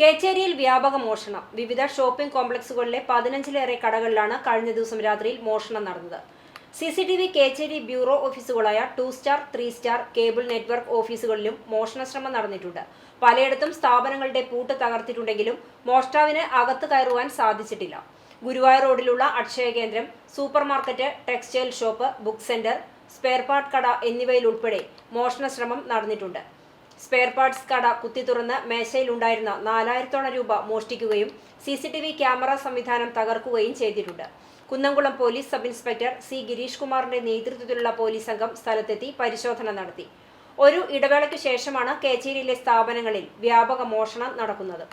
കേച്ചേരിയിൽ വ്യാപക മോഷണം. വിവിധ ഷോപ്പിംഗ് കോംപ്ലക്സുകളിലെ പതിനഞ്ചിലേറെ കടകളിലാണ് കഴിഞ്ഞ ദിവസം രാത്രിയിൽ മോഷണം നടന്നത്. C C T V Kechery bureau ഓഫീസുകളായ two star three star cable network ഓഫീസുകളിലും മോഷണ ശ്രമം നടന്നിട്ടുണ്ട്. പലയിടത്തും സ്ഥാപനങ്ങളുടെ പൂട്ട് തകർത്തിട്ടുണ്ടെങ്കിലും മോഷ്ടാവിന് അകത്ത് കയറുവാൻ സാധിച്ചിട്ടില്ല. ഗുരുവായൂർ റോഡിലുള്ള Akshaya Kendram supermarket textile shop book centre spare part കട എന്നിവയിൽ എന്നിവയിലുൾപ്പെടെ മോഷണശ്രമം നടന്നിട്ടുണ്ട്. സ്പെയർ പാർട്സ് കട കുത്തി തുറന്ന് മേശയിലുണ്ടായിരുന്ന നാലായിരത്തോളം രൂപ മോഷ്ടിക്കുകയും C C T V camera സംവിധാനം തകർക്കുകയും ചെയ്തിട്ടുണ്ട്. Kunnamkulam police sub inspector C Girish കുമാറിന്റെ നേതൃത്വത്തിലുള്ള പോലീസ് സംഘം സ്ഥലത്തെത്തി പരിശോധന നടത്തി. ഒരു ഇടവേളയ്ക്ക് ശേഷമാണ് കേച്ചേരിയിലെ സ്ഥാപനങ്ങളിൽ വ്യാപക മോഷണം നടക്കുന്നത്.